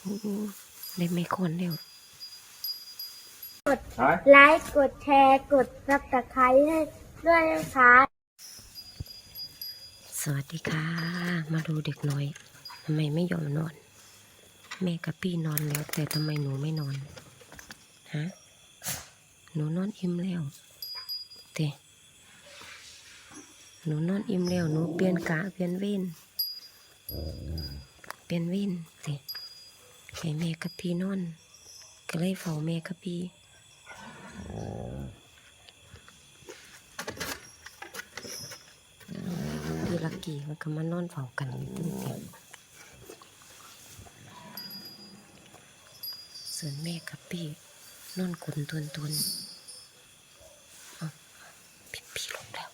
โอ้ได้ไม่คนเร็วฮะไลค์กดแชร์กดซับสไครต์ให้ด้วยนะคะสวัสดีค่ะ มาดูเด็กน้อยทำไมไม่ยอมนอน แม่กับพี่นอนแล้ว แต่ทำไมหนูไม่นอนฮะหนูนอนอิ่มแล้วเตหนูนอนอิ่มแล้วหนูเปลี่ยนกะเปลี่ยนเว้นเปลี่ยนเว้นเต ให้แม่กับพี่นอน ก็เลยเฝ้าแม่กับพี่พี่ลักกี้มันก็มานอนเฝ้ากันอยู่ตึ้งเตียงส่วนแม่กับพี่นอนกลนทวนทวนๆเอาพี่พี่ลงแล้ว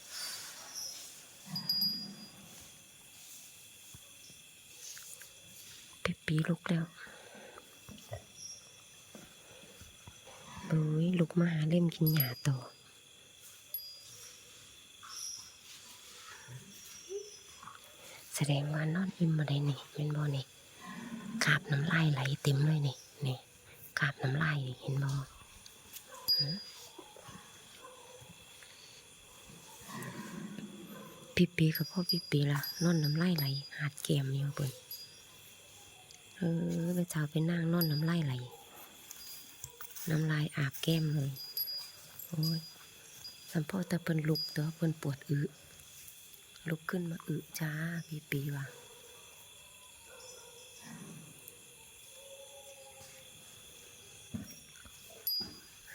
พี่ปีลุกแล้ว โอ้ยลุกมาหาเล่มกินหญ้าต่อแสดงว่านอนอิ่มมาได้นี่เป็นบ่นี่กาบน้ำลายไหลเต็มเลยนี่นี่กาบน้ำลายเห็นบ่พี่ปีกับพ่อพี่ปีละนอนน้ำลายไหลหาดแก้มอยู่บนเออไปเช้าไปนั่งนอนน้ำลายไหล น้ำลายอาบแก้มเลย โอ้ยสัมพ่อแต่เพิ่นลุกแต่ว่าเพิ่นปวดอึลุกขึ้นมาอึจ้าปีปีว่ะ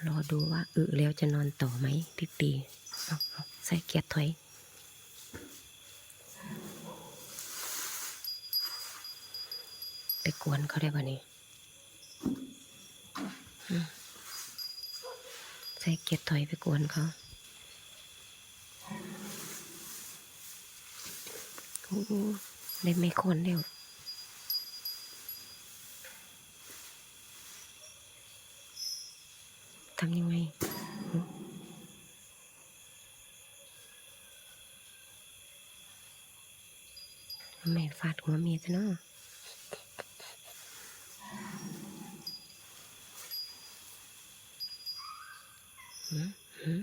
รอดูว่าอึแล้วจะนอนต่อไหมพี่ปีใส่เกียร์ถอยไปกวนเขาได้ป่ะนี่อืมใส่เกียร์ถอยไปกวนเขาได้ไม่คนเร็วทำยังไงอืมทำไมฟาดหัวเมียซะเนาะ หืมหืม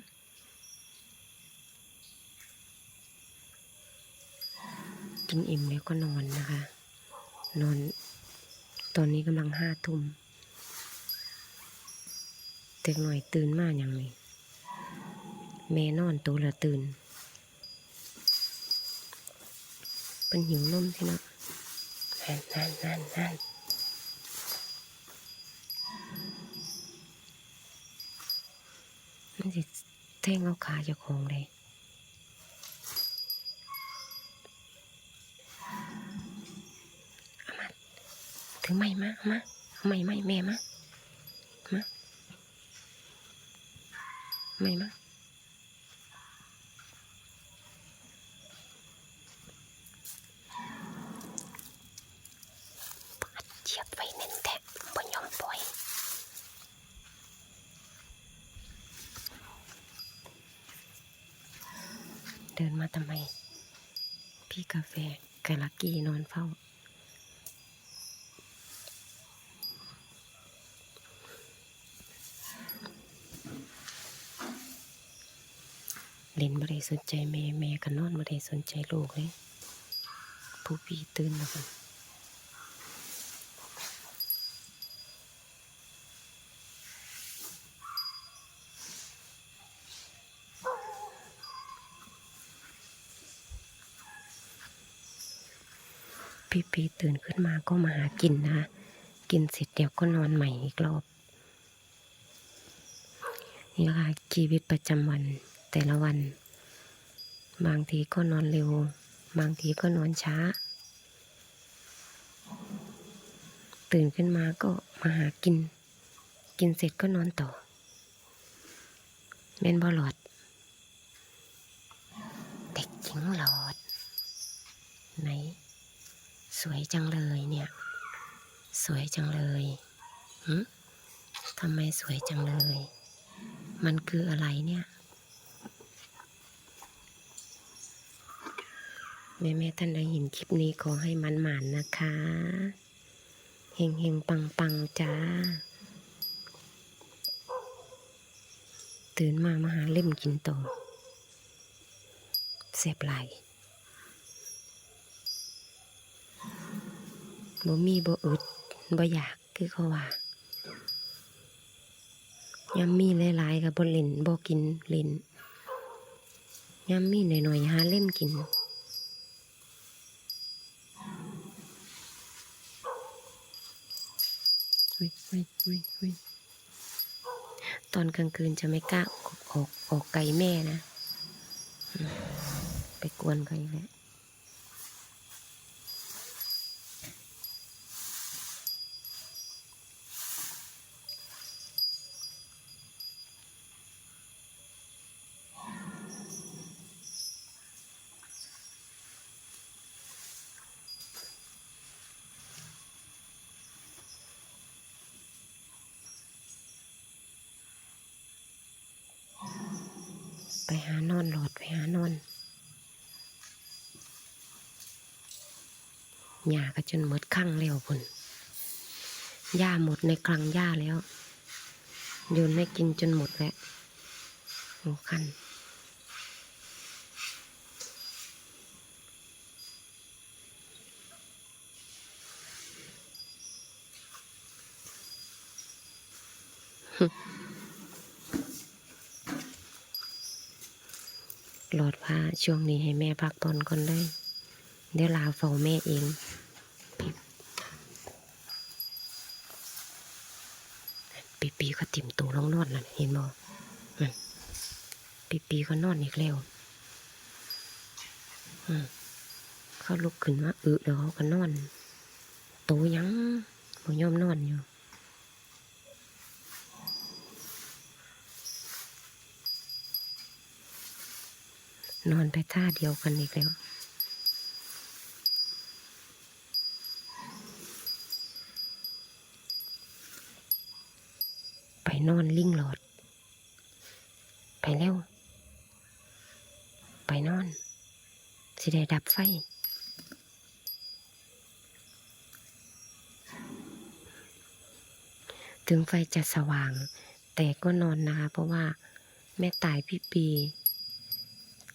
กินอิ่มแล้วก็นอนนะคะ นอน ตอนนี้กำลังห้าทุ่มเด็กหน่อยตื่นมากอย่างนี้แม่นอนตัวละตื่น เป็นหิวนมใช่ไหมนั่นนั่นนั่นนั่น มันสิแท่งเอาขาจะคงเลยเอามาถึงไม่มาเอามาเอาไม่ไม่แม่มามาไม่มาปาดเจียบไว้แน่นแท้บ่ยอมปล่อย เดินมาทำไม พี่กาแฟกับลักกี้นอนเฝ้า เล่นไม่ได้สนใจเมย์เมย์ก็นอนไม่ได้สนใจลูกเลยผู้พี่ตื่นแล้วกัน พี่ปีตื่นขึ้นมาก็มาหากินนะคะกินเสร็จเดี๋ยวก็นอนใหม่อีกรอบ นี่ละค่ะชีวิตประจำวันแต่ละวัน บางทีก็นอนเร็ว บางทีก็นอนช้า ตื่นขึ้นมาก็มาหากิน กินเสร็จก็นอนต่อแม่นบอหลอด เด็กหญิงหลอด ไหน สวยจังเลยเนี่ย สวยจังเลยหึทำไมสวยจังเลย มันคืออะไรเนี่ย แม่แม่ท่านใดเห็นคลิปนี้ขอให้มันหมานนะคะเฮงเฮงปังปังจ้า ตื่นมามาหาเล่มกินต่อเสียบไหล บ่มีบ่อึดบ่อยากคือเขาว่ายามมีหลายๆกับบ่เล่นบ่กินเล่นยามมีหน่อยๆหาเล่มกินอุ๊ยอุ๊ยอุ๊ยอุ๊ยตอนกลางคืนจะไม่กล้าออกออกออกไกลแม่นะ ไปกวนเขาอีกแล้ว ไปหานอนหลอดไปหานอนหญ้าก็จนหมดข้างแล้วพุ่นหญ้าหมดในคลังหญ้าแล้วโยนให้กินจนหมดแล้วโอ้คัน หลอดว่าช่วงนี้ให้แม่พักผ่อนก่อนเลยเดี๋ยวลาเฝ้าแม่เองปีปีก็ติ่มตูลงนอนแล้วเห็นบ่ปีปีก็นอนอีกแล้วเขาลุกขึ้นมาอึแล้วเขาก็นอนโตยังบ่ยอมนอนอยู่ นอนไปท่าเดียวกันอีกแล้วไปนอนลิงหลอด ไปเร็ว ไปนอน สิได้ดับไฟถึงไฟจะสว่าง แต่ก็นอนนะคะเพราะว่าแม่ตายพี่ปี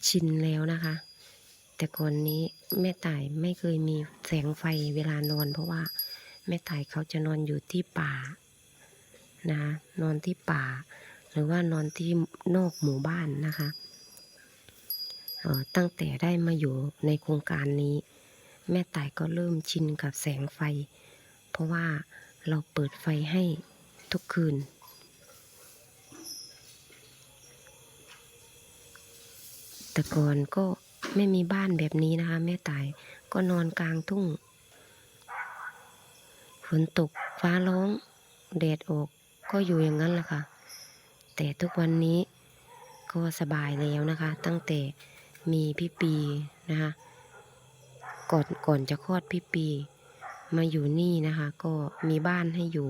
ชินแล้วนะคะ แต่ก่อนนี้แม่ต่ายไม่เคยมีแสงไฟเวลานอน เพราะว่าแม่ต่ายเขาจะนอนอยู่ที่ป่านะนอนที่ป่า หรือว่านอนที่นอกหมู่บ้านนะคะออตั้งแต่ได้มาอยู่ในโครงการนี้ แม่ต่ายก็เริ่มชินกับแสงไฟ เพราะว่าเราเปิดไฟให้ทุกคืน แต่ก่อนก็ไม่มีบ้านแบบนี้นะคะ แม่ตายก็นอนกลางทุ่ง ฝนตกฟ้าร้องแดดออกก็อยู่อย่างนั้นแหละค่ะ แต่ทุกวันนี้ก็สบายแล้วนะคะ ตั้งแต่มีพี่ปีนะคะ ก่อนก่อนจะคลอดพี่ปี มาอยู่นี่นะคะ ก็มีบ้านให้อยู่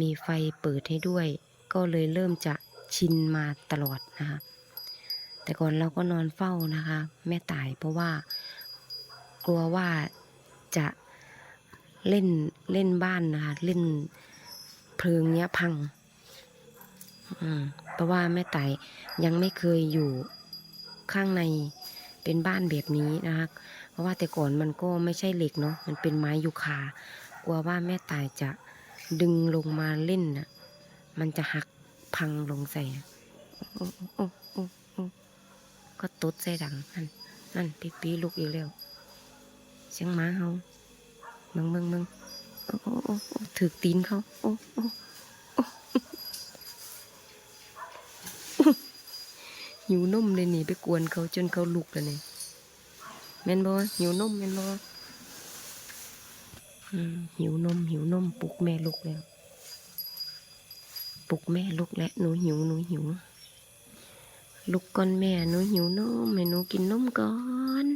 มีไฟเปิดให้ด้วย ก็เลยเริ่มจะชินมาตลอดนะคะ แต่ก่อนเราก็นอนเฝ้านะคะ แม่ตายเพราะว่ากลัวว่าจะเล่นเล่นบ้านนะคะ เล่นเพลิงเนี้ยพังอืมเพราะว่าแม่ตายยังไม่เคยอยู่ข้างในเป็นบ้านแบบนี้นะคะเพราะว่าแต่ก่อนมันก็ไม่ใช่เหล็กเนาะมันเป็นไม้ยูคากลัวว่าแม่ตายจะดึงลงมาเล่นน่ะ มันจะหักพังลงใส่โอ้โอ้ ก็ตดใส่ดังนั่นนั่นปีปีลูกอีกแล้วเสียงหมาเฮามึงมึงมึงโอ้โอ้โอ้ถือตีนเขาโอ้โอ้หิวนมเลยนี่ไปกวนเขาจนเขาลุกแล้วนี่แม่นบ่หิวนมแม่นบ่อืมหิวนมหิวนมปลุกแม่ลุกแล้ว ปลุกแม่ลุกแล้วหนูหิวหนูหิว ลุกก่อนแม่หนูหิวนมแม่หนูกินนมก่อน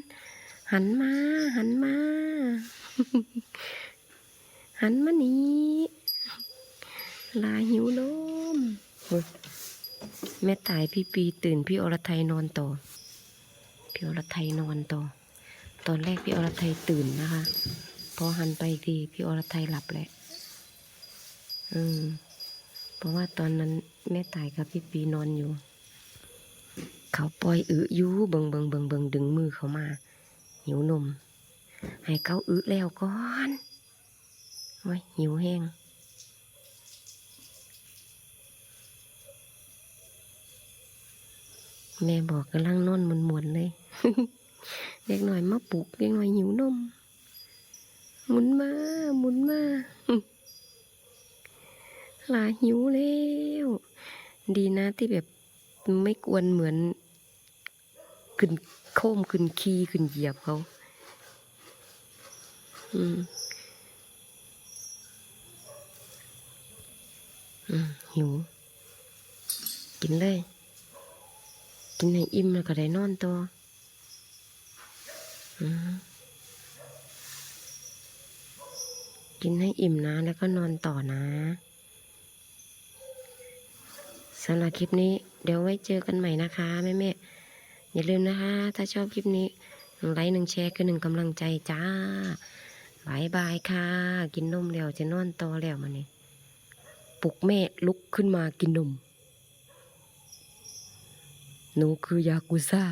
หันมา หันมา หันมานี่ลาหิวนมแม่ตายพี่ปีตื่นพี่อรไทยนอนต่อ พี่อรไทยนอนต่อ ตอนแรกพี่อรไทยตื่นนะคะ พอหันไปอีกทีพี่อรไทยหลับแหละเออเพราะว่าตอนนั้นแม่ตายกับพี่ปีนอนอยู่ เขาปล่อยอึอยู่เบิงเบิงเบิงเบิงดึงมือเขามา หิวนม ให้เขาอึแล้วก่อนไว้ยหิวแห้งแม่บอกกำลังนอนมวนๆเลย เด็กหน่อยมาปลุกเด็กหน่อยหิวนมหมุนมาหมุนมาหลาหิวแล้ว ดีนะที่แบบไม่กวนเหมือน ขึ้นโค้มขึ้นขี้ขึ้นเหยียบเขาอืมอืมหิว กินเลย กินให้อิ่มแล้วก็ได้นอนตัวอืมกินให้อิ่มนะ แล้วก็นอนต่อนะสำหรับคลิปนี้ เดี๋ยวไว้เจอกันใหม่นะคะ แม่แม่ อย่าลืมนะคะ ถ้าชอบคลิปนี้หนึ่งไลค์หนึ่งแชร์คือหนึ่งกำลังใจจ้าบายบายค่ะ กินนมแล้วจะนอนต่อแล้วมันนี่ปลุกแม่ลุกขึ้นมากินนมหนูคือยากุซ่า